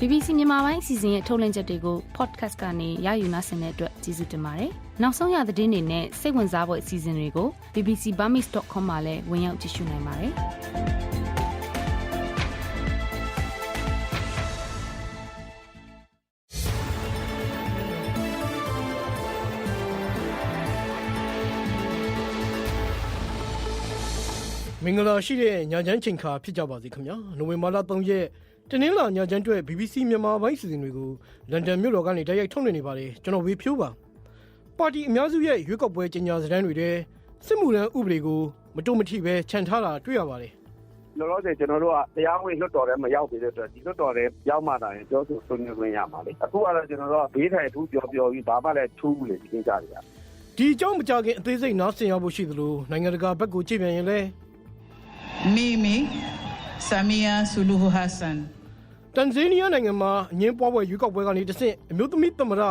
BBC မြန်မာပိုင်းအစီအစဉ်ရဲ့ထုတ်လွှင့်ချက်တွေကို podcast ကနေရယူနိုင်တဲ့အတွက်ကျေးဇူးတင်ပါတယ်။နောက်ဆုံးရသတင်းတွေနဲ့စိတ်ဝင်စားဖို့အစီအစဉ်တွေကို bbcburmese.com မှာလည်းဝင်ရောက်ကြည့်ရှုနိုင်ပါတယ်။မင်္ဂလာရှိတဲ့ညချမ်းချိန်ခါဖြစ်ကြပါစေခင်ဗျာနိုဝင်ဘာလ3ရက်တ နင်္လာညချမ်းအတွက် BBC မြန်မာပိုင်းစီစဉ်တွေကိုလန်ဒန်မြို့တော်ကနေတိုက်ရိုက်ထုတ်လွှင့်နေပါတယ်ကျွန်တော်ဝေဖြိုးပါပါတီအများစုရဲ့ရွေးကောက်ပွဲကြေညာစတမ်းတွေထဲစစ်မှုထမ်းဥပဒေကိုမတုံ့မထိပဲခြံထားတာတွေ့ရပါတယ်လောလောဆယ်ကျွန်တော်တို့ကတရားဝင်လွတ်တော်ထဲမရောက်သေးတဲ့အတွက်ဒီလွတ်တော်ထဲရောက်မှသာရင်ပြောဆိုဆွေးနွေးခွင့်ရမှာလေအခုကတော့ကျွန်တော်တို့ကဘေးထိုင်ထူးပြောပြောပြီးဘာမှလည်းထူးဘူးလေဒီကိစ္စတွေကဒီအကြောင်းမကြခင်အသေးစိတ်နားဆင်ရဖို့ရှိသလိုနိုင်ငံတကာဘက်ကိုကြည့်ပြန်ရင်လည်း Mimi Samia Suluhu Hassan တန်ဇေးနီးယားနိုင်ငံမှာအငင်းပွားပွဲရွေးကောက်ပွဲကနေတဆင့်အမျိုးသမီးသမ္မတ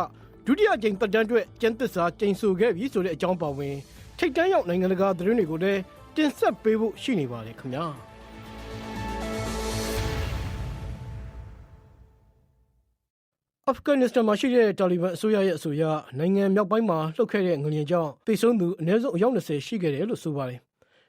ဒုတိယကြိမ်တက်တန်းအတွက်ကျန်းသစ္စာကျိန်ဆိုခဲ့ပြီဆိုတဲ့အကြောင်းပါဝင်ထိတ်တန်းရောက်နိုင်ငံတကာသတင်းတွေကိုလည်းတင်ဆက်ပေးဖို့ရှိနေပါတယ်ခင်ဗျာအာဖဂန်နစ္စတန်မှာရှိတဲ့တာလီဘန်အစိုးရရဲ့အဆိုအရနိုင်ငံမြောက်ပိုင်းမှာလှုပ်ခဲ့တဲ့ငလျင်ကြောင့်တိတ်ဆုံးသူအနည်းဆုံးအယောက်20ရှိခဲ့တယ်လို့ဆိုပါတယ်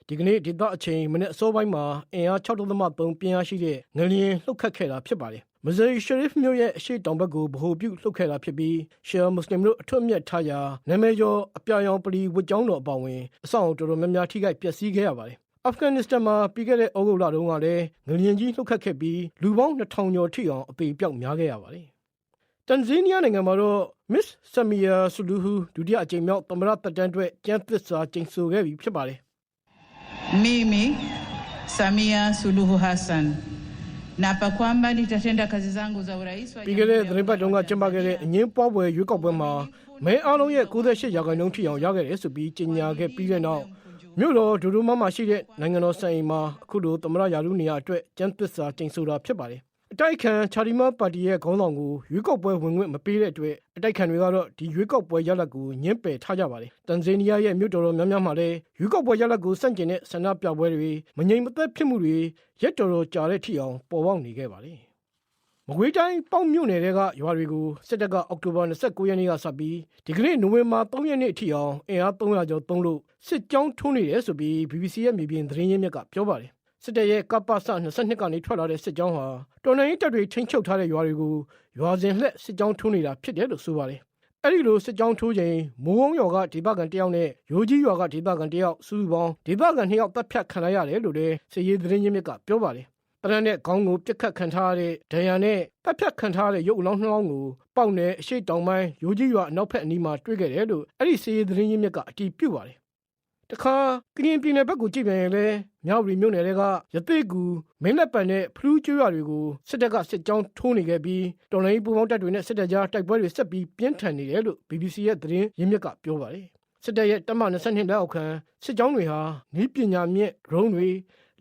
ဒီကနေ့ဒေသအချိန်မနေ့အစောပိုင်းမှာအင်အား6.3ပြင်းအားရှိတဲ့ငလျင်လှုပ်ခတ်ခဲ့တာဖြစ်ပါတယ်။မဇရီရှရီဖ်မြို့ရဲ့အရှိတောင်ဘက်ကိုဗဟိုပြုလှုပ်ခဲ့တာဖြစ်ပြီးရှယ်မွတ်စလင်တို့အထွတ်အမြတ်ထားရာနာမည်ကျော်အပြာရောင်ပလီဝတ်ကြောင်းတော်အပောင်ဝင်အဆောင်တော်တော်များများထိခိုက်ပျက်စီးခဲ့ရပါတယ်။အာဖဂန်နစ္စတန်မှာပြီးခဲ့တဲ့ဩဂုတ်လတုန်းကလည်းငလျင်ကြီးလှုပ်ခတ်ခဲ့ပြီးလူပေါင်း2000ကျော်ထိအောင်အပေပြောက်များခဲ့ရပါတယ်။တန်ဇေးနီးယားနိုင်ငံမှာတော့ Miss Samia Suluhu ဒုတိယအကြိမ်မြောက်သမ္မတတက်တန်းအတွက်ကျန်းသစ္စာကျိန်ဆိုခဲ့ပြီဖြစ်ပါတယ် Mimi Samia Suluhu Hassan Naapa kwamba nitatenda kazi zangu za urais wa ပြီးခဲ့တဲ့သတင်းပတ်တုန်းကကျင်းပခဲ့တဲ့အငင်းပွားပွဲရွေးကောက်ပွဲမှာမဲအားလုံးရဲ့68ရာခိုင်နှုန်းထိအောင်ရခဲ့တယ်ဆိုပြီးကြေညာခဲ့ပြီးတဲ့နောက်မြို့တော်ဒူဒူမမှာရှိတဲ့နိုင်ငံတော်စံအိမ်မှာအခုလိုသမ္မတရာထူးနေရာအတွက်ကျန်းသစ္စာကျိန်ဆိုတာဖြစ်ပါတယ် အတိုက်ခံချာဒီမာပါတီရဲ့ခေါင်းဆောင်ကိုရွေးကောက်ပွဲဝင်ခွင့်မပေးတဲ့အတွက်အတိုက်ခံတွေကတော့ဒီရွေးကောက်ပွဲရလဒ်ကိုညှင်းပယ်ထားကြပါတယ်။တန်ဇေးနီးယားရဲ့မြို့တော်တော်များများမှာလည်းရွေးကောက်ပွဲရလဒ်ကိုစန့်ကျင်တဲ့ဆန္ဒပြပွဲတွေမငြိမ်မသက်ဖြစ်မှုတွေရက်တော်တော်ကြာတဲ့ထိအောင်ပေါ်ပေါက်နေခဲ့ပါတယ်။မကွေးတိုင်းပေါက်မြို့နယ်တွေကရွာတွေကိုစစ်တပ်ကအောက်တိုဘာ29ရက်နေ့ကစပြီးဒီကနေ့နိုဝင်ဘာ3ရက်နေ့အထိအောင်အင်အား300ကျော်သုံးလို့စစ်ကြောင်းထိုးနေတယ်ဆိုပြီး BBC ရဲ့မြေပြင်သတင်းရင်းမြစ်ကပြောပါတယ် စစ်တပ်ရဲ့ကပ္ပစ22ကနေထွက်လာတဲ့စစ်ကြောင်းဟာတော်လှန်ရေးတပ်တွေထိန်းချုပ်ထားတဲ့ရွာတွေကိုရွာစဉ်လှည့်စစ်ကြောင်းထိုးနေတာဖြစ်တယ်လို့ဆိုပါတယ်အဲ့ဒီလိုစစ်ကြောင်းထိုးချိန်မိုးကုန်းရွာကဒေသခံတယောက်နဲ့ရိုးကြီးရွာကဒေသခံတယောက်စုစုပေါင်းဒေသခံ2ယောက်တပ်ဖြတ်ခံရရတယ်လို့လည်းစစ်ရေးသတင်းရင်းမြစ်ကပြောပါတယ်တရန်နဲ့ခေါင်းကိုပြစ်ခတ်ခံထားရတဲ့ဒဏ်ရာနဲ့တပ်ဖြတ်ခံထားရတဲ့ရုပ်အလောင်းနှလောင်းကိုပေါက်နယ်အရှိတောင်ပိုင်းရိုးကြီးရွာအနောက်ဘက်အနီးမှာတွေ့ခဲ့တယ်လို့အဲ့ဒီစီးရီးသတင်းရင်းမြစ်ကအတည်ပြုပါတယ်။ တခါကရင်ပြည်နယ်ဘက်ကိုကြည့်ပြန်ရင်လည်းမြောက်ရီမြို့နယ်တွေကရသေးကူမင်းလက်ပံနဲ့ဖလူးကျွရွာတွေကိုစစ်တပ်ကစစ်ကြောင်းထိုးနေခဲ့ပြီးတော်လိုင်းပူပေါင်းတပ်တွေနဲ့စစ်တပ်ကြားတိုက်ပွဲတွေဆက်ပြီးပြင်းထန်နေတယ်လို့ BBC ရဲ့သတင်းရင်းမြစ်ကပြောပါတယ်။စစ်တပ်ရဲ့တပ်မ22လက်အောက်ခံစစ်ကြောင်းတွေဟာနီးပညာမြင့်ဒရုန်းတွေ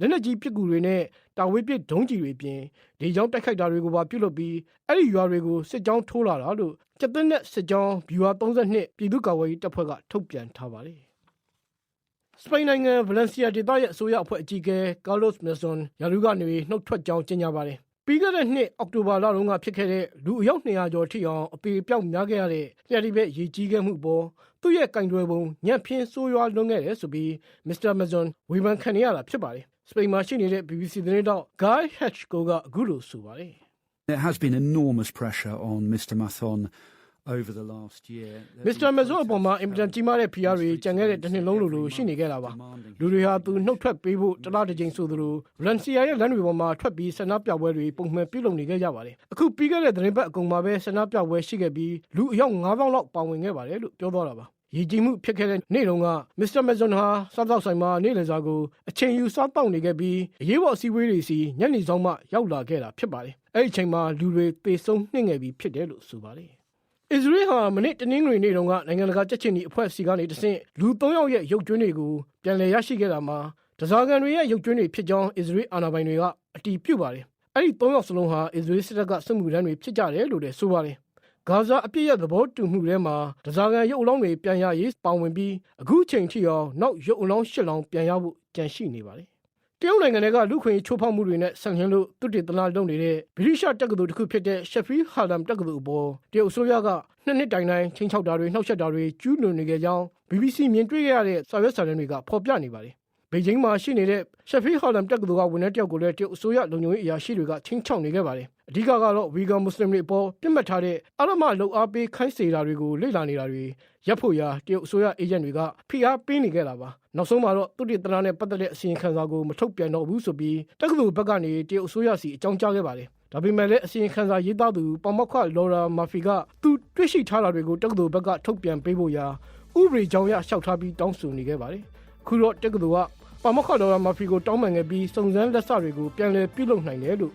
လက်နက်ကြီးပစ်ကူတွေနဲ့တာဝေးပစ်ဒုံးကြီးတွေအပြင်ဒီကြောင်းတိုက်ခိုက်တာတွေကိုပါပြုလုပ်ပြီးအဲ့ဒီရွာတွေကိုစစ်ကြောင်းထိုးလာတာလို့ကျက်တဲ့နဲ့စစ်ကြောင်းဗျူဟာ32ပြည်သူ့ကာကွယ်ရေးတပ်ဖွဲ့ကထုတ်ပြန်ထားပါတယ်။ စပိန်နိုင်ငံဗလန်စီယာဒေသရဲ့အစိုးရအဖွဲ့အကြီးအကဲကာလိုစ်မက်ဆွန်ရာလူကနေနှုတ်ထွက်ကြောင်းကြေညာပါတယ်။ပြီးခဲ့တဲ့နှစ်အောက်တိုဘာလတုန်းကဖြစ်ခဲ့တဲ့လူအယောက်200ကျော်ထိအောင်အပေပြောက်များခဲ့ရတဲ့လျှက်တိဘက်ရေကြီးခဲ့မှုပေါ်သူ့ရဲ့ကင်တွယ်ပုံညံ့ဖျင်းဆိုးရွားလွန်ခဲ့တယ်ဆိုပြီးမစ္စတာမက်ဆွန်ဝေဖန်ခံရတာဖြစ်ပါတယ်။စပိန်မှာရှိနေတဲ့ BBC သတင်းတောက် Guy Hatchko ကအခုလိုဆိုပါတယ် There has been enormous pressure on Mr. Mathon over the last year. ။မစ္စတာမက်ဆွန်အပေါ်မှာအင်မတန်ကြီးမားတဲ့ဖိအားတွေကြံခဲ့တဲ့တစ်နှစ်လုံးလိုလိုရှိနေခဲ့တာပါ။လူတွေဟာသူနှုတ်ထွက်ပေးဖို့တလားတစ်ကြိမ်ဆိုသလိုဗလန်စီယာရဲ့လမ်းတွေပေါ်မှာထွက်ပြီးဆန္ဒပြပွဲတွေပုံမှန်ပြုလုပ်နေခဲ့ကြပါတယ်။အခုပြီးခဲ့တဲ့သတင်းပတ်အကုန်မှာပဲဆန္ဒပြပွဲရှိခဲ့ပြီးလူအယောက်9000လောက်ပါဝင်ခဲ့ပါတယ်လို့ပြောသွားတာပါ။ရည်ကြည်မှုဖြစ်ခဲ့တဲ့နေ့တုန်းကမစ္စတာမက်ဆွန်ဟာစားတောက်ဆိုင်မှာနေ့လည်စာကိုအချိန်ယူစားတောက်နေခဲ့ပြီးအရေးပေါ်အစည်းအဝေးတွေစီညနေဆောင်မှရောက်လာခဲ့တာဖြစ်ပါတယ်။အဲ့ဒီအချိန်မှာလူတွေသေဆုံးနှိမ့်ငယ်ပြီးဖြစ်တယ်လို့ဆိုပါတယ်။ အစ္စရေးဟာမနေ့တနင်္ဂနွေနေ့တုန်းကနိုင်ငံတကာကြက်ချင်ဒီအဖွဲ့အစည်းကနေတဆင့်လူ၃ယောက်ရဲ့ရုပ်ကြွင်းတွေကိုပြန်လည်ရရှိခဲ့တာမှာတစားကန်တွေရဲ့ရုပ်ကြွင်းတွေဖြစ်ကြောင်းအစ္စရေးအာဏာပိုင်တွေကအတည်ပြုပါတယ်။အဲ့ဒီ၃ယောက်စလုံးဟာအစ္စရေးစစ်တပ်ကစစ်မှုထမ်းတွေဖြစ်ကြတယ်လို့လည်းဆိုပါတယ်။ဂါဇာအပြစ်ရဲ့သဘောတူမှုထဲမှာတစားကန်ရုပ်အလောင်းတွေပြန်ရရေးပါဝင်ပြီးအခုချိန်ထိအောင်နောက်ရုပ်အလောင်း၈လောင်းပြန်ရဖို့ကြံရှိနေပါတယ်။ တရုတ်နိုင်ငံကလူခွင့်ချိုးဖောက်မှုတွေနဲ့ဆန့်ကျင်လို့တုတေသနာလုပ်နေတဲ့ဗြိတိရှတက္ကသိုလ်တစ်ခုဖြစ်တဲ့ Sheffield Hallam တက္ကသိုလ်အပေါ်တရုတ်အစိုးရကနှစ်နှစ်တိုင်တိုင်ချင်းချောက်တာတွေနှောက်ယှက်တာတွေကျူးလွန်နေကြကြောင်း BBC မြင်တွေ့ခဲ့ရတဲ့စာရွက်စာတမ်းတွေကဖော်ပြနေပါတယ်။ဘေဂျင်းမှာရှိနေတဲ့ Sheffield Hallam တက္ကသိုလ်ကဝန်ထမ်းတယောက်ကိုလည်းတရုတ်အစိုးရလုံခြုံရေးအရာရှိတွေကချင်းချောက်နေခဲ့ပါတယ်။ အဓိကကတော့ဝီဂန်မွတ်စလင်တွေအပေါ်ပြစ်မှတ်ထားတဲ့အရမလုံအားပေးခိုင်းစေတာတွေကိုလေ့လာနေတာတွေရပ်ဖို့ရာတရုတ်အစိုးရအေဂျင့်တွေကဖိအားပေးနေခဲ့တာပါနောက်ဆုံးမှာတော့သူတိတနာနဲ့ပတ်သက်တဲ့အစီရင်ခံစာကိုမထုတ်ပြန်တော့ဘူးဆိုပြီးတက္ကသိုလ်ဘက်ကနေတရုတ်အစိုးရစီအကြောင်းကြားခဲ့ပါတယ်ဒါပေမဲ့လည်းအစီရင်ခံစာရေးသားသူပမောက္ခလော်ရာမာဖီကသူတွေ့ရှိထားတာတွေကိုတက္ကသိုလ်ဘက်ကထုတ်ပြန်ပေးဖို့ရာဥပဒေကြောင်းရလျှောက်ထားပြီးတောင်းဆိုနေခဲ့ပါတယ်အခုတော့တက္ကသိုလ်ကပမောက္ခလော်ရာမာဖီကိုတောင်းပန်ခဲ့ပြီးစုံစမ်းလက်စတွေကိုပြန်လည်ပြုလုပ်နိုင်တယ်လို့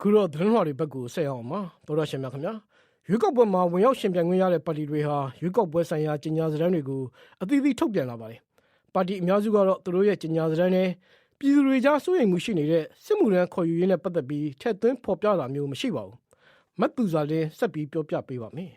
ခုတော့သတင်းလွှာတွေဘက်ကိုဆက်အောင်ပါတော်တော်ရှင်များခင်ဗျာရွေးကောက်ပွဲမှာဝင်ရောက်ရှင်ပြိုင်ခွင့်ရတဲ့ပါတီတွေဟာရွေးကောက်ပွဲဆိုင်ရာကြေညာစာတမ်းတွေကိုအသီးသီးထုတ်ပြန်လာပါတယ်ပါတီအများစုကတော့သူတို့ရဲ့ကြေညာစာတမ်းနဲ့ပြည်သူတွေကြားစိုးရိမ်မှုရှိနေတဲ့စစ်မှုထမ်းခေါ်ယူရေးနဲ့ပတ်သက်ပြီးထက်သွင်းဖော်ပြတာမျိုးမရှိပါဘူးမတ်သူစာလင်းဆက်ပြီးပြောပြပေးပါမယ်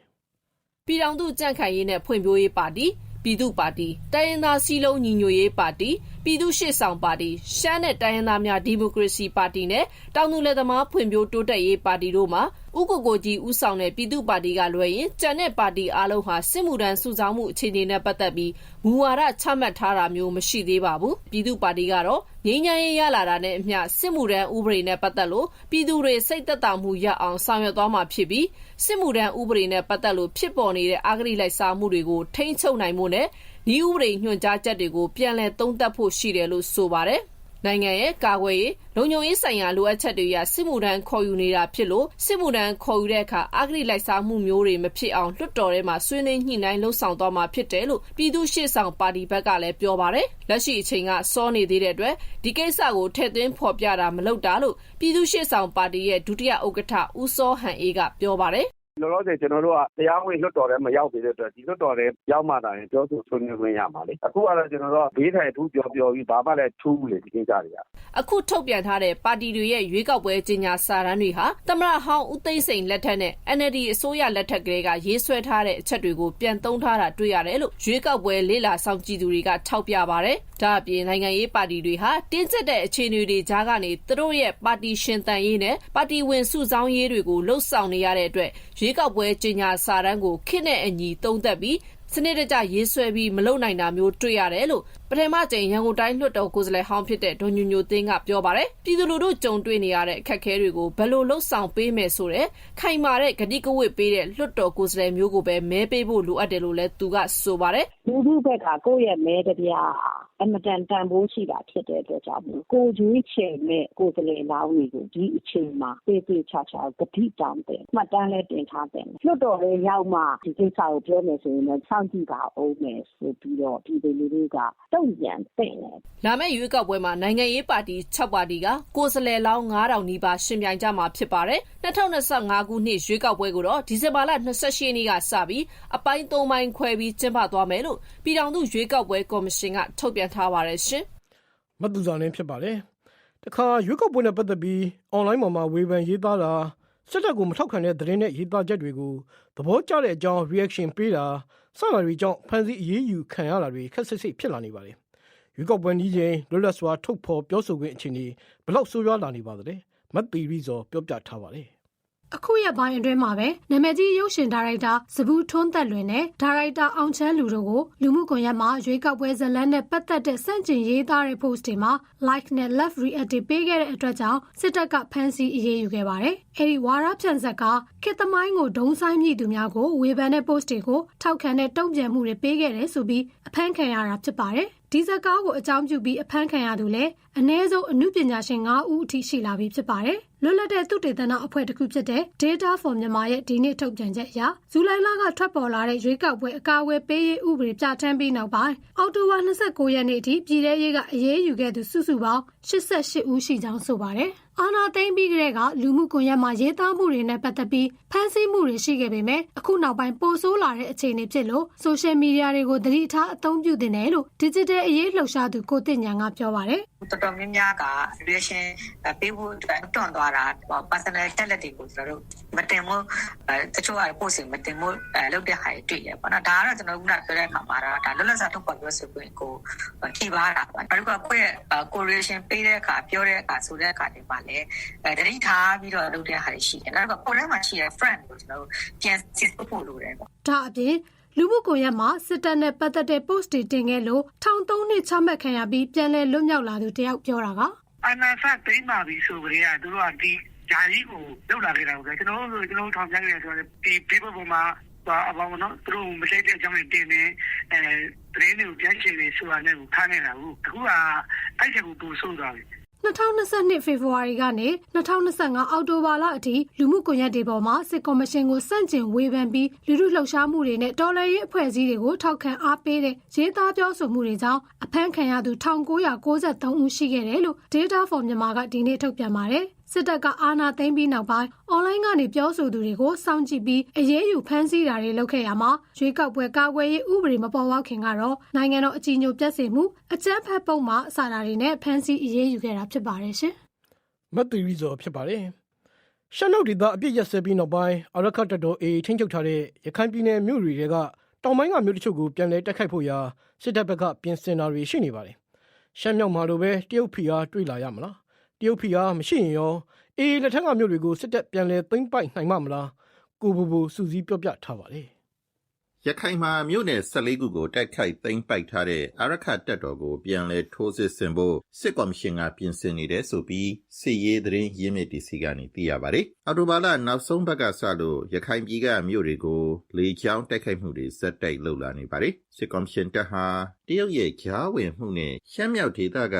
ပြည်ထောင်စုကြံ့ခိုင်ရေးနဲ့ဖွံ့ဖြိုးရေးပါတီ ပြည်သူ့ပါတီ တိုင်းရင်းသားစည်းလုံးညီညွတ်ရေးပါတီ ပြည်သူ့ရှေ့ဆောင်ပါတီ ရှမ်းနဲ့တိုင်းရင်းသားများ ဒီမိုကရေစီပါတီနဲ့ တောင်သူလယ်သမားဖွံ့ဖြိုးတိုးတက်ရေးပါတီတို့မှာ ဥက္ကိုကိုကြီးဦးဆောင်တဲ့ပြည်သူ့ပါတီကလွှဲရင်ကြံတဲ့ပါတီအားလုံးဟာစစ်မှုထမ်းစုဆောင်မှုအခြေအနေနဲ့ပတ်သက်ပြီးမူဝါဒချမှတ်ထားတာမျိုးမရှိသေးပါဘူးပြည်သူ့ပါတီကတော့ငြိမ်းချမ်းရေးရလာတာနဲ့အမျှစစ်မှုထမ်းဥပဒေနဲ့ပတ်သက်လို့ပြည်သူတွေစိတ်သက်သာမှုရအောင်ဆောင်ရွက်သွားမှာဖြစ်ပြီးစစ်မှုထမ်းဥပဒေနဲ့ပတ်သက်လို့ဖြစ်ပေါ်နေတဲ့အာဂရိလိုက်စားမှုတွေကိုထိန်းချုပ်နိုင်မှုနဲ့ဒီဥပဒေညွှန်ကြားချက်တွေကိုပြန်လည်သုံးသပ်ဖို့ရှိတယ်လို့ဆိုပါတယ် နိုင်ငံရဲ့ကာကွယ်ရေးလုံခြုံရေးဆိုင်ရာလိုအပ်ချက်တွေအရစစ်မှုထမ်းခေါ်ယူနေတာဖြစ်လို့စစ်မှုထမ်းခေါ်ယူတဲ့အခါအာဂရိလိုက်စားမှုမျိုးတွေမဖြစ်အောင်လွှတ်တော်ထဲမှာဆွေးနွေးညှိနှိုင်းလှုံ့ဆော်သွားမှာဖြစ်တယ်လို့ပြည်သူ့ရှေ့ဆောင်ပါတီဘက်ကလည်းပြောပါတယ်လက်ရှိအချိန်ကစောနေသေးတဲ့အတွက်ဒီကိစ္စကိုထည့်သွင်းဖော်ပြတာမလုပ်တာလို့ပြည်သူ့ရှေ့ဆောင်ပါတီရဲ့ဒုတိယဥက္ကဋ္ဌဦးစောဟန်အေးကပြောပါတယ် လောလောဆယ် ကျွန်တော်တို့က တရားဝင်လွှတ်တော်ထဲ မရောက်သေးတဲ့အတွက် ဒီလွှတ်တော်ထဲရောက်မှသာရင် ပြောဆိုဆွေးနွေးခွင့်ရမှာလေ အခုကတော့ ကျွန်တော်တို့ဘေးထိုင်ထူးပြောပြောပြီး ဘာမှလည်း ထူးဘူးလေဒီကိစ္စတွေက အခုထုတ်ပြန်ထားတဲ့ ပါတီတွေရဲ့ ရွေးကောက်ပွဲ ကြေညာစာတမ်းတွေဟာ သမရဟောင်း ဦးသိန်းစိန်လက်ထက်နဲ့ NLD အစိုးရလက်ထက်ကလေးက ရေးဆွဲထားတဲ့ အချက်တွေကို ပြန်သုံးထားတာ တွေ့ရတယ်လို့ ရွေးကောက်ပွဲ လေ့လာဆောင်ကြည့်သူတွေက ထောက်ပြပါတယ်။ဒါအပြင် နိုင်ငံရေးပါတီတွေဟာ တင်းကျပ်တဲ့ အခြေအနေတွေကြားကနေ သူတို့ရဲ့ ပါတီရှင်တန်ရေးနဲ့ ပါတီဝင်စုဆောင်းရေးတွေကိုလှုပ်ဆောင်နေရတဲ့အတွက်ရွေးကောက်ပွဲကြေညာစာတမ်းကိုခစ်နဲ့အညီ သုံးသပ်ပြီး စနစ်တကျရေးဆွဲပြီး မလုပ်နိုင်တာမျိုး တွေ့ရတယ်လို့ ပထမကြိမ်ရန်ကုန်တိုင်းလွှတ်တော်ကိုယ်စားလှယ်ဟောင်းဖြစ်တဲ့ဒေါ်ညိုညိုသိန်းကပြောပါတယ်ပြည်သူလူထုကြုံတွေ့နေရတဲ့အခက်အခဲတွေကိုဘယ်လိုလှုပ်ဆောင်ပေးမယ်ဆိုတဲ့ခိုင်မာတဲ့ဂတိကဝတ်ပေးတဲ့လွှတ်တော်ကိုယ်စားလှယ်မျိုးကိုပဲမဲပေးဖို့လိုအပ်တယ်လို့လည်းသူကဆိုပါတယ်လူထုဘက်ကကိုယ့်ရဲ့မဲတပြားအမတန်တန်ဖိုးရှိတာဖြစ်တဲ့အတွက်ကြောင့်မို့ကိုကျွေးချယ်မဲ့ကိုယ်စလေလောင်းတွေကိုဒီအချိန်မှာပေပေချာချာဂတိတောင်းတယ်မှတ်တမ်းလည်းတင်ထားတယ်လွတ်တော်လည်းရောက်မှဒီကိစ္စကိုပြောမယ်ဆိုရင်လည်းစောင့်ကြည့်ပါအောင်မယ်ဆိုပြီးတော့ပြည်သူလူထုကတုံ့ပြန်တဲ့တယ်လာမယ့်ရွေးကောက်ပွဲမှာနိုင်ငံရေးပါတီ6ပါတီကကိုယ်စားလှယ်လောင်း9000နီးပါးရှင်ပြိုင်ကြမှာဖြစ်ပါတယ်2025ခုနှစ်ရွေးကောက်ပွဲကိုတော့ဒီဇင်ဘာလ28ရက်နေ့ကစပြီးအပိုင်း3ပိုင်းခွဲပြီးကျင်းပသွားမယ်လို့ပြည်ထောင်စုရွေးကောက်ပွဲကော်မရှင်ကထုတ်ပြန်ထားပါတယ်ရှင်မတ်သူစာလင်းဖြစ်ပါတယ်တခါရွေးကောက်ပွဲနဲ့ပတ်သက်ပြီးအွန်လိုင်းပေါ်မှာဝေဖန်ရေးသားတာစစ်တပ်ကိုမထောက်ခံတဲ့သတင်းနဲ့ရေးသားချက်တွေကိုသဘောကျတဲ့အကြောင်း reaction ပေးတာ စတာတွေကြောင့်ဖန်ဆီးအရေးယူခံရတာတွေခက်ဆစ်ဆစ်ဖြစ်လာနေပါတယ်ရွေးကောက်ပွဲနည်းချင်းလွတ်လပ်စွာထုတ်ဖော်ပြောဆိုခွင့်အခြေအနေဘယ်လောက်ဆိုးရွားလာနေပါသလဲမတ်တီရီဇော်ပြောပြထားပါတယ် အခုရက်ပိုင်းအတွင်းမှာပဲနာမည်ကြီးရုပ်ရှင်ဒါရိုက်တာဇဘူးထွန်းသက်လွင်နဲ့ဒါရိုက်တာအောင်ချမ်းလူတို့ကိုလူမှုကွန်ရက်မှာရွေးကောက်ပွဲဇာတ်လမ်းနဲ့ပတ်သက်တဲ့စန့်ကျင်ရေးသားတဲ့ post တွေမှာ like နဲ့ love react တွေပေးခဲ့တဲ့အတွက်ကြောင့်စစ်တပ်ကဖမ်းဆီးအရေးယူခဲ့ပါတယ်။အဲဒီဝါရဖြန့်ဆက်ကခေတ်သမိုင်းကိုဒုံဆိုင်မိသူများကိုဝေဖန်တဲ့ post တွေကိုထောက်ခံတဲ့တုံ့ပြန်မှုတွေပေးခဲ့တယ်ဆိုပြီးအဖမ်းခံရတာဖြစ်ပါတယ်။ ဒီဇာတ်ကားကိုအကြောင်းပြုပြီးအဖမ်းခံရသူလည်းအ ਨੇ ဆုံးအမှုပညာရှင်9ဦးအထိရှိလာပြီဖြစ်ပါတယ်။လွတ်လပ်တဲ့သုတေသနအဖွဲ့တစ်ခုဖြစ်တဲ့ Data for Myanmar ရဲ့ဒီနေ့ထုတ်ပြန်ချက်အရဇူလိုင်လကထွက်ပေါ်လာတဲ့ရွေးကောက်ပွဲအကာအကွယ်ပေးရေးဥပဒေပြဋ္ဌာန်းပြီးနောက်ပိုင်းအောက်တိုဘာ29ရက်နေ့အထိပြည်ထရေးကအရေးယူခဲ့သူစုစုပေါင်း88ဦးရှိကြောင်းဆိုပါတယ်။ အာနာသိမ့်ပြီးကလေးကလူမှုကွန်ရက်မှာရေးသားမှုတွေနဲ့ပတ်သက်ပြီးဖန်ဆီးမှုတွေရှိခဲ့ပေမဲ့အခုနောက်ပိုင်းပိုဆိုးလာတဲ့အခြေအနေဖြစ်လို့ဆိုရှယ်မီဒီယာတွေကိုသတိထားအသုံးပြုတင်တယ်လို့ digital အရေးလှုပ်ရှားသူကိုတင့်ညာကပြောပါတယ်။တော်တော်များများက reaction ပေးဖို့အတွက်တွန့်သွားတာ personal talent တွေကိုကျွန်တော်တို့မတင်ဘူးအဲတချို့က post မတင်ဘူးအဲလုပ်တဲ့ဟာတွေတွေ့ရပေါ့နော်ဒါကတော့ကျွန်တော်ခုနပြောတဲ့အခါမှာဒါလွတ်လပ်စွာထုတ်ဖော်ပြောဆိုခွင့်ကိုထိပါတာပါနောက်တစ်ခုကကိုယ့်ရဲ့ correlation ပေးတဲ့အခါပြောတဲ့အခါဆိုတဲ့အခါတွေမှာလည်းအဲတတိထားပြီးတော့လုပ်တဲ့ဟာတွေရှိတယ်နောက်တစ်ခုကိုယ်ထဲမှာရှိတဲ့ friend ကိုကျွန်တော်တို့ပြန်စစ်ဖို့လိုတယ်ပေါ့ဒါအပြင်လူမှုကွန်ရက်မှာစစ်တပ်နဲ့ပတ်သက်တဲ့ post တွေတင်ခဲ့လို့ထောင်သုံးနှစ်ချမှတ်ခံရပြီးပြန်လည်လွတ်မြောက်လာသူတယောက်ပြောတာကအနာဖတ်သိမ်းပါပြီဆိုကြတဲ့ကသူတို့ကဒီဂျာကြီးကိုလောက်လာခဲ့တာကိုကျွန်တော်တို့ကျွန်တော်တို့ထောင်ပြခဲ့တယ်ဆိုတော့ဒီ paper ပေါ်မှာပါအပေါင်းနော်သူတို့မသိတဲ့အကြောင်းတွေတင်နေအဲသတင်းတွေကိုပြန်ရှင်းနေဆိုတာနဲ့ကိုခါနေတာဘူးအခုကအဲ့ချက်ကိုပူဆိုးသွားပြီ 2022ဖေဖော်ဝါရီကနေ2025အောက်တိုဘာလအထိလူမှုကွန်ရက်တွေပေါ်မှာစစ်ကော်မရှင်ကိုစန့်ကျင်ဝေဖန်ပြီးလူထုလှုပ်ရှားမှုတွေနဲ့တော်လှန်ရေးအဖွဲ့အစည်းတွေကိုထောက်ခံအားပေးတဲ့ရေးသားပြောဆိုမှုတွေကြောင့်အဖမ်းခံရသူ1993ဦးရှိခဲ့တယ်လို့ Data for Myanmar ကဒီနေ့ထုတ်ပြန်ပါတယ်။ စစ်တပ်ကအာဏာသိမ်းပြီးနောက်ပိုင်းအွန်လိုင်းကနေပြောဆိုသူတွေကိုစောင့်ကြည့်ပြီးအရေးယူဖမ်းဆီးတာတွေလုပ်ခဲ့ရမှာရွေးကောက်ပွဲကာကွယ်ရေးဥပဒေမပေါ်ပေါက်ခင်ကတော့နိုင်ငံတော်အကြီးအကျယ်ပြည့်စုံမှုအကြမ်းဖက်ပုံမှာအစတာတွေနဲ့ဖမ်းဆီးအရေးယူခဲ့တာဖြစ်ပါတယ်ရှင်။မတ်တီရီဇော်ဖြစ်ပါတယ်။ရှမ်းနောက်ဒေသအပြစ်ရက်စဲပြီးနောက်ပိုင်းအရခတ်တတော်အေထိန်းချုပ်ထားတဲ့ရခိုင်ပြည်နယ်မြို့တွေကတောင်ပိုင်းကမြို့တချို့ကိုပြန်လည်တိုက်ခိုက်ဖို့ရာစစ်တပ်ဘက်ကပြင်ဆင်တာတွေရှိနေပါတယ်။ရှမ်းမြောက်မှာလိုပဲတရုတ်ဖီအားတွေ့လာရမလား။ တရုတ်ဖီအားမရှိရင်ရောအေလက်ထက်ကမြို့တွေကိုစစ်တပ်ပြန်လည်သိမ်းပိုက်နိုင်မှာမလား။ကိုဘူဘူစူးစီးပြောပြထားပါတယ်။ ရခိုင်မှာမြို့နယ်14ခုကိုတိုက်ခိုက်သိမ်းပိုက်ထားတဲ့အာရခတ်တပ်တော်ကိုပြန်လည်ထိုးစစ်ဆင်ဖို့စစ်ကော်မရှင်ကပြင်ဆင်နေတယ်ဆိုပြီးစစ်ရေးသတင်းရင်းမြစ်တီစီကနေသိရပါတယ်။အော်တိုဘာလနောက်ဆုံးဘက်ကစလို့ရခိုင်ပြည်ကမြို့တွေကိုလေကြောင်းတိုက်ခိုက်မှုတွေဇက်တိုက်လှုပ်လာနေပါတယ်။စစ်ကော်မရှင်တပ်ဟာတရုတ်ရဲ့ကြားဝင်မှုနဲ့ရှမ်းမြောက်ဒေသက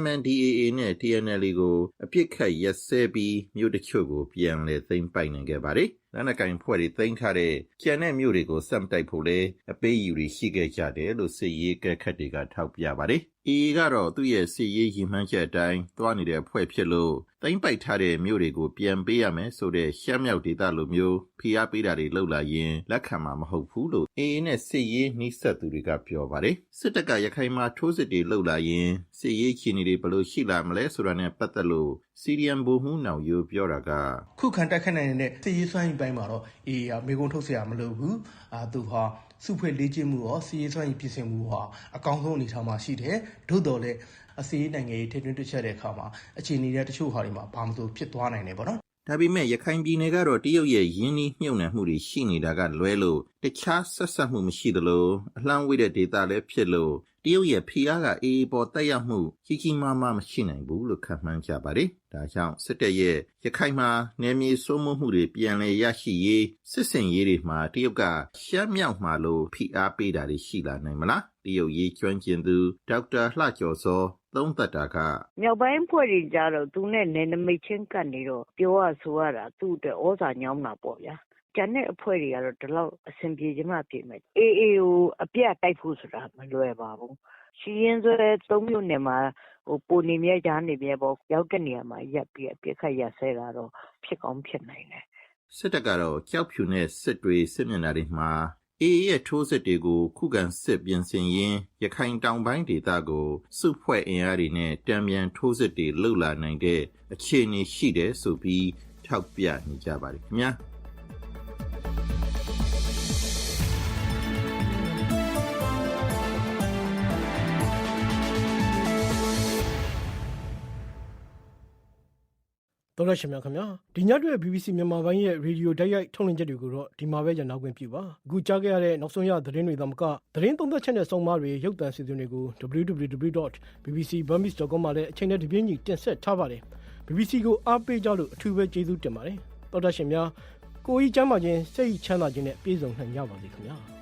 MNDAA နဲ့ TNL ကိုအပြစ်ခတ်ရက်စဲပြီးမြို့တချို့ကိုပြန်လည်သိမ်းပိုက်နိုင်ခဲ့ပါတယ်။ လက်နက်ကင်ဖွဲ့တွေသိမ်းထားတဲ့ကျန်တဲ့မြို့တွေကိုစက်မတိုက်ဖို့လဲအပေးအယူတွေရှိခဲ့ကြတယ်လို့စစ်ရေးကဲခတ်တွေကထောက်ပြပါတယ်။ AA ကတော့သူ့ရဲ့စစ်ရေးရည်မှန်းချက်အတိုင်းသွားနေတဲ့အဖွဲ့ဖြစ်လို့သိမ်းပိုက်ထားတဲ့မြို့တွေကိုပြန်ပေးရမယ်ဆိုတဲ့ရှမ်းမြောက်ဒေသလိုမျိုးဖိအားပေးတာတွေလုပ်လာရင်လက်ခံမှာမဟုတ်ဘူးလို့ AA နဲ့စစ်ရေးနှိစက်သူတွေကပြောပါတယ်။စစ်တပ်ကရခိုင်မှာထိုးစစ်တွေလုပ်လာရင်စစ်ရေးချီနေတွေဘယ်လိုရှိလာမလဲဆိုတာနဲ့ပတ်သက်လို့စီရီယံဘူမှုနောင်ယိုပြောတာက ခုခံတိုက်ခတ်နိုင်တဲ့စစ်ရေးစွမ်းရည်ပိုင်းမှာတော့အေးမေကုံထုတ်เสียမလို့ဘူးအာသူဟာစုဖွဲ့လေ့ကျင့်မှုရောစစ်ရေးစွမ်းရည်ပြင်ဆင်မှုဟာအကောင်းဆုံးအနေထားမှာရှိတယ် သို့တော်လည်းအစည်းနိုင်ငံရေးထိတွင်းတွက်ချက်တဲ့အခါမှာအခြေအနေတွေတချို့ဟာတွေမှာဘာမှမဆိုဖြစ်သွားနိုင်တယ်ပေါ့နော်ဒါပေမဲ့ရခိုင်ပြည်နယ်ကတော့တရုတ်ရဲ့ရင်းနှီးမြှုပ်နှံမှုတွေရှိနေတာကလွဲလို့တခြားဆက်ဆက်မှုမရှိသလိုအလှမ်းဝေးတဲ့ဒေသလည်းဖြစ်လို့တရုတ်ရဲ့ဖိအားကအေးပေါ်တက်ရောက်မှုကြီးကြီးမားမားမရှိနိုင်ဘူးလို့ခန့်မှန်းကြပါတယ်။ဒါကြောင့်စစ်တပ်ရဲ့ရခိုင်မှာနယ်မြေစိုးမိုးမှုတွေပြန်လည်ရရှိရေးစစ်စင်ရေးတွေမှာတရုတ်ကရှမ်းမြောက်မှာလို့ဖိအားပေးတာတွေရှိလာနိုင်မလား။ တရုတ်ရေးကျွမ်းကျင်သူဒေါက်တာလှကျော်စောသုံးသက်တာကမြောက်ပိုင်းဖွဲ့တွေကြတော့သူနဲ့နယ်နိမိတ်ချင်းကပ်နေတော့ပြောရဆိုရတာသူ့အတွက်ဩဇာညောင်းတာပေါ့ဗျာကျန်တဲ့အဖွဲ့တွေကတော့ဒီလောက်အဆင်ပြေချင်မှပြေမယ်အေးအေးကိုအပြတ်တိုက်ဖို့ဆိုတာမလွယ်ပါဘူးရှိရင်ဆိုတဲ့သုံးမျိုးနဲ့မှာဟိုပိုနေမြဲကြားနေမြဲပေါ့ရောက်တဲ့နေရာမှာရက်ပြီးအပြစ်ခတ်ရက်ဆဲတာတော့ဖြစ်ကောင်းဖြစ်နိုင်တယ်စစ်တပ်ကတော့ကြောက်ဖြူနဲ့စစ်တွေစစ်မျက်နှာတွေမှာ အေးရဲ့ထိုးစစ်တွေကို ခုခံစစ်ပြင်ဆင်ရင်းရခိုင်တောင်ပိုင်းဒေသကိုစုဖွဲ့အင်အားတွေနဲ့တံပြန်ထိုးစစ်တွေလှုပ်လာနိုင်တဲ့အခြေအနေရှိတယ်ဆိုပြီးထောက်ပြနေကြပါတယ်ခင်ဗျာ တော်ရရှင်များခင်ဗျာဒီညအတွက် BBC မြန်မာပိုင်းရဲ့ရေဒီယိုတိုက်ရိုက်ထုတ်လွှင့်ချက်တွေကိုတော့ဒီမှာပဲရနောက်ခွင့်ပြုပါအခုကြားခဲ့ရတဲ့နောက်ဆုံးရသတင်းတွေသာမကသတင်းသုံးသပ်ချက်နဲ့စုံမတွေရုပ်သံစီစဉ်တွေကို www.bbcburmese.com မှာလည်းအချိန်နဲ့တပြေးညီတင်ဆက်ထားပါတယ် BBC ကိုအားပေးကြလို့အထူးပဲကျေးဇူးတင်ပါတယ်တော်ရရှင်များကိုကြီးကျမ်းမာခြင်းစိတ်ချမ်းသာခြင်းနဲ့ပြည့်စုံနိုင်ကြပါစေခင်ဗျာ။